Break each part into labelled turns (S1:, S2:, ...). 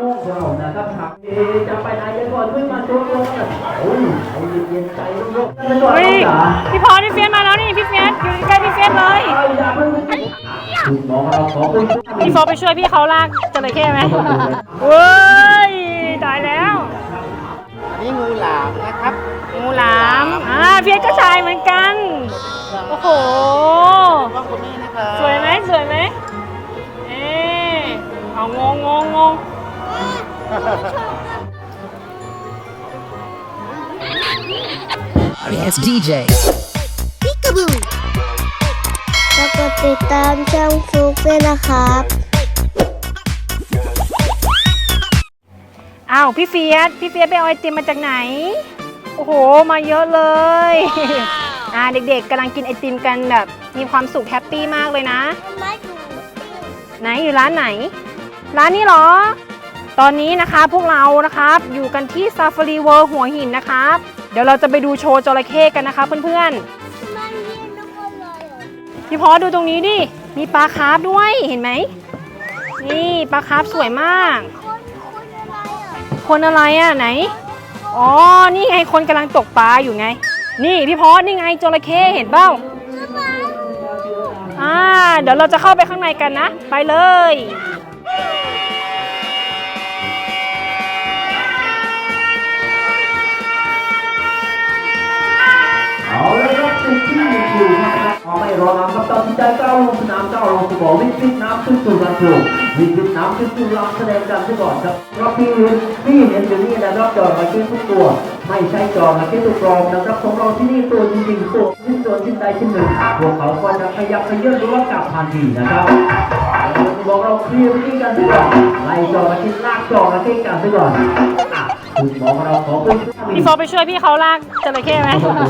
S1: ม่วงเรานะครับครับเอ๊ะจะไปไหนกันก่อนช่วยมาช่วยกันนะโอ้ยใจเย็นๆใจร่มๆกันก่อน
S2: เฮ้ย
S1: น้องจ๋า
S2: พี่พรพี่เฟียสมาแล้วนี่พี่เฟียสอยู่ใกล้พี่เฟียสเลย
S1: เอาอย่าเพิ่งคุณหมอเราขอคุณ
S2: พี่โฟไปช่วยพี่เขาลากจระเข้ไหมเว้ยตายแล้ว
S3: อันนี้งูหลามนะครับ
S2: งูหลามอ่าเฟียสก็ชายเหมือนกันโอ้โห
S3: กล้องคุณแม่นะครับ
S2: สวยไหมสวยไหมเอ๊ะเอางงงงง ง
S4: It's DJ.
S5: แล้วก็ติดตามช่องฟลุกด้วยนะครับ
S2: อ้าวพี่เฟียสพี่เฟียสไปเอาไอติมมาจากไหน โอ้โห มาเยอะเลย อ่าเด็กๆกำลังกินไอติมกันแบบ มีความสุขแฮปปี้มากเลยนะ ไหนอยู่ร้านไหน ร้านนี้เหรอ ตอนนี้นะคะพวกเรานะครับอยู่กันที่ซาฟารีเวิร์หัวหินนะครับ เดี๋ยวเราจะไปดูโชว์จระเข้กันนะคะเพื่อนๆพี่พอดูตรงนี้ดิ มีปลาคาร์ฟด้วยเห็นไหม นี่ปลาคาร์ฟสวยมากคนอะไรอะไหน อ๋อ นี่ไงคนกำลังตกปลาอยู่ไง นี่พี่พอนี่ไงจระเข้เห็นเปล่าอ่า เดี๋ยวเราจะเข้าไปข้างในกันนะ ไปเลย
S1: รอาไม่รอนานครับตัดสินใจก้าวลงสนามก้าวลงสมองวิ่งวิ่งน้ำขึ้นสู่ลำโพงวิ่งวิ่งน้ำขึ้นสู่ลำแสดงกันซะก่อนครับเพราะพี่เห็นพี่เห็นอยู่นี่นะครับจอระเข้ทุกตัว ไม่ใช่จอระเข้ตัวปลอมนะครับของเราที่นี่ตัวจริงๆตัวชิ้นตัวชิ้นใดชิ้นหนึ่งพวกเขาก็จะขยับขยื่นหรือว่ากลับทันทีนะครับบอกเราเคลียร์วิธีกันซะก่อนไล่จอระเข้ลากจอระเข้กันซะก่อน อะคุณหมอเราขอคุณ
S2: พี่โฟไปช่วยพี่เขาลากจระเข้ไหม
S1: ม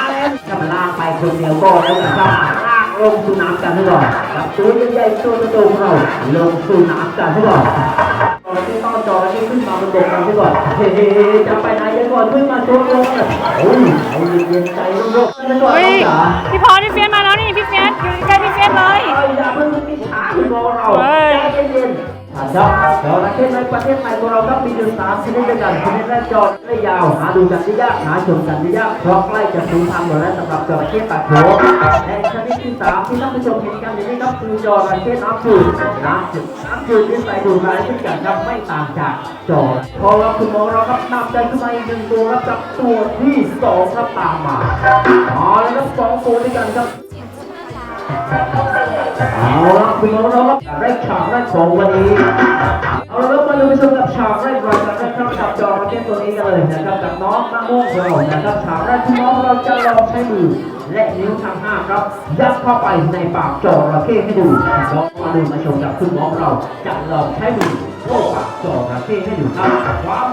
S1: าแล้วถ้ามันลากไปคนเดียวก็แล้วนะครับลากลงสู่น้ำกันให้ก่อนกับตัวใหญ่ๆตัวโตๆของเราลงสู่น้ำกันให้ก่อนตอนที่ต้องจอที่ขึ้นมาบนบกกันให้ก่อนเฮ้ๆจะไปไหนกันก่อนช่วยมาช่วยกันนะโอ้ยใจเย็นๆใจร่มๆกันก่อน
S2: เฮ้
S1: น้อยงจ๋า
S2: พี่พอพี่เฟียสมาแล้วนี่พี่เฟียสอยู่ใกล้พี่เฟียสเลย
S1: เอาอย่าเพิ่งมีช้าคุณรอเรา
S2: เฮ้ย
S1: ใจเย็น ๆครับจระเข้ในประเทศไทยของเราครับมีอยู่สามชนิดด้วยกันชนิดแรกจอระยาวหาดูกันได้ยากหาชมกันได้ยากเพราะใกล้จะสูญพันธุ์หมดแล้วสำหรับจระเข้ปากโขและชนิดที่สามที่ท่านผู้ชมเห็นกันอยู่นี่ครับคือจระเข้น้ำจืดน้ำจืดน้ำจืดที่ใส่ดูรายทุกอย่างครับไม่ต่างจากจอพอเราคุณมอเราครับนำใจขึ้นมาอีกหนึ่งตัวครับกับตัวที่สองครับตามมาอ๋อแล้วสองตัวด้วยกันครับเอาละคุณน้องๆครับ ของวันนี้เอาละครับมาดูชมกับฉากแรกก่อนนะครับกับจอระเข้ตัวนี้กันเลยนะครับกับน้องมะม่วงเรานะครับฉากแรกที่น้องเราจะลองใช้มือและนิ้วทั้งห้าครับ ยัดเข้าไปในปากจอระเข้ให้ดูลองมาดูมาชมกับคุณน้องเราจะลองใช้มือโค้ปากจอระเข้ให้ดูครับความ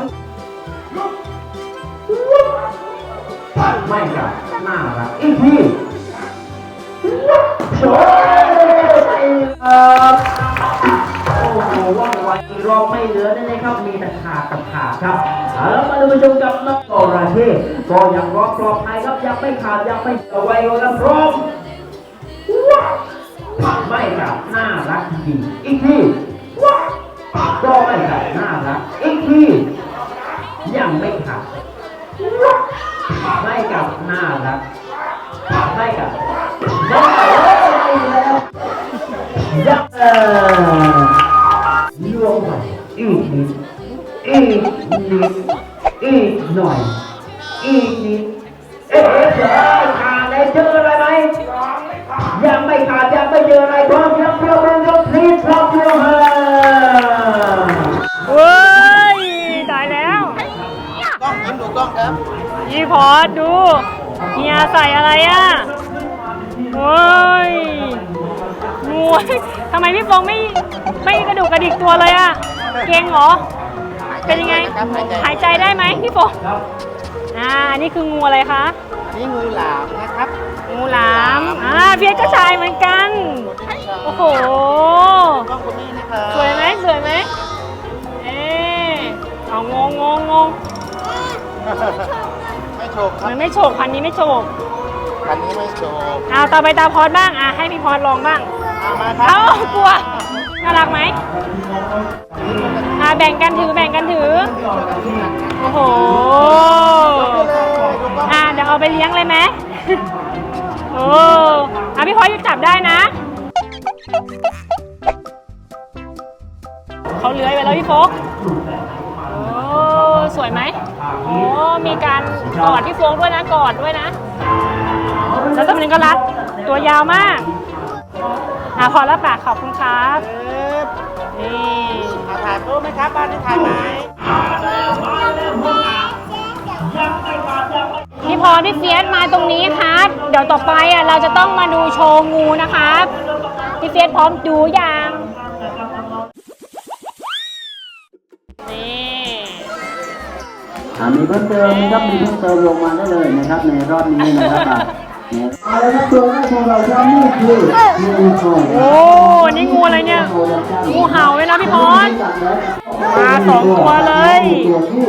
S1: ไม่กับหน้ารักอีกทีโชว์ ไม่เหลือแน่ๆครับ มีแต่ขาดกับขาดครับเอาแล้วมาดูปชมกับน้องจระเข้ก็ยังรอปลอดภัยครับยังไม่ขาดยังไม่เอาไว้กันพร้อมว้าวไม่กับน่ารักจริงอีกทีว้าวก็ไม่กับน่ารักอีกทียังไม่ขาดว้าวไม่กับน่ารักไม่กับได้แล้วยับเออ
S2: พี่พอดู เฮียใส่อะไรอะโอ้ยงูทำไมพี่ฟองไม่ไม่กระดูกกระดิกตัวเลยอะ เก่งเหรอ เป็นยังไง
S3: ครับหายใจ
S2: หายใจได้ไหมพี่ฟองอ่าอันนี่คืองูอะไรคะ
S3: อันนี้งูหลามนะครับ
S2: งูหลาม อ่าเพียรก็ชายเหมือนกัน โอ้โห ไม่
S3: โฉ
S2: กพันนี้ไม่โฉก
S3: คันนี้ไม่โชก
S2: เอาต่อไปตาพอดบ้างอะให้พี่พอดลองบ้าง
S3: เอามาครั
S2: เอ้ากลัวน่ารักไหมอะเแบ่งกันถือแบ่งกันถือโอ้โหอ่าเดี๋ยวเอาไปเลี้ยงเลยไหม โอ้อะพี่พลอยหยุดจับได้นะเขาเลื้อยไปแล้วพี่โฟกโอ้ สวยไหมโอ้มีการกอดพี่โฟกด้วยนะกอดด้วยนะ แล้วตัวนึงก็รัด ตัวยาวมากอะพอแล้วปากขอบคุณครับนี่
S3: มาถ่ายรูปไหมครับบ้านนี้ถ่ายไหม
S2: พี่พรพี่เฟียสมาตรงนี้ครับ เดี๋ยวต่อไปอะเราจะต้องมาดูโชว์งูนะครับพี่เฟียสพร้อมดูยังนี่
S1: อ่ามีเพิ่มเติมนะครับมีเพิ่มเติมลงมาได้เลยนะครับในรอบนี้นะครับอะเนี่ยเอาละครับตัวแรกของเราครับนี่คืองูเห่า
S2: โอ้นี่งูอะไรเนี่ยงูเห่าเลยนะพี่พรมาสองตัวเลย
S1: ตัวที่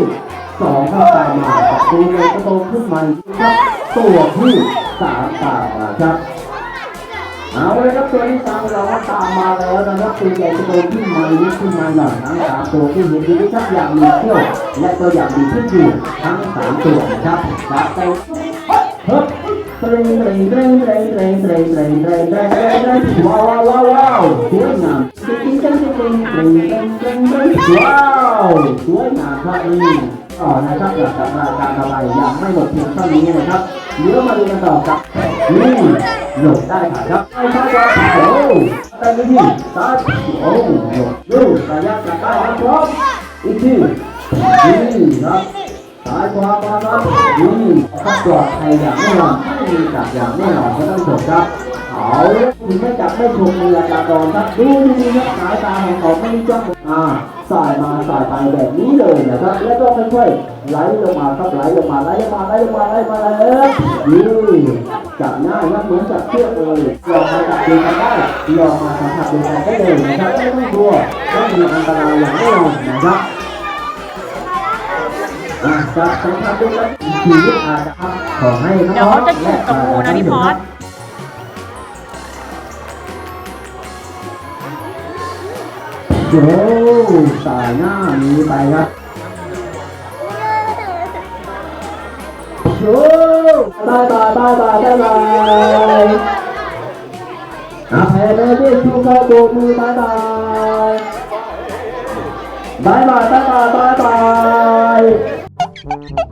S1: สองก็ตามมาครับตัวใหญ่ก็โตขึ้นมาครับตัวที่สามตามมาครับ เอาเลยครับตัวที่สามเราก็ตามมาแล้วนะครับตัวใหญ่ก็โตขึ้นมานิดขึ้นมาหน่อยทั้งสามตัวที่เห็นอยู่นะครับอย่างมีเขี้ยวและตัวอย่างมีขึ้นอยู่ทั้งสามตัวนะครับครับแต่ฮึบเตรงเตรงเตรงเตรงเตรงเตรงเตรงเตรงเตรงเตรงเตรงว้าวว้าวว้าวสวยงามจริงจริงจริงจริงเตรงเตรงเรงเตรงว้าวสวยงามครับนี่ต่อนะครับหลังจากราการอะไรยังไม่หมดเพียงเท่านี้นะครับ เดี๋ยวมาดูกันต่อครับนี่หลบได้ครับไปครับโอ้แต่ไม่ดีตาโอ้หลบดูระยะจากได้ครับพร้อมอีกทีนี่ครับซ้ายขวาขวาครับนี่ถ้าปลอดภัยอย่างแน่นอนไม่มีจับอย่างแน่นอนก็ต้องจบครับเอาคุณไม่จับไม่ชมมืออาจารย์ดอนครับดูดีๆครับสายตาของเขาไม่จ้องอ่าสายมาสายไปแบบนี้เลยนะครับแล้วก็ค่อยๆ ไหลลงมาครับไหลลงมาไหลลงมาไหลลงมาไหลมาแล้วนี่จับง่ายครับเหมือนจับเชือกเลยลองมาจับดูกันได้ลองมาสัมผัสดูกันได้เลยนะครับไม่ต้องกลัวไม่มีอันตรายอย่างแน่นอนนะครับจับสัมผัสดูกันชีวิตอาจจะครับขอให้น้องๆ
S2: เดี๋ยวจะถูกกับงูนะพี่พอส
S1: โอ้สายหน้านี้ไปครับ โอ้บายบายบายบายบายบายอาแพนเดชชูคาโบมือบายบายบายบายบายบายบาย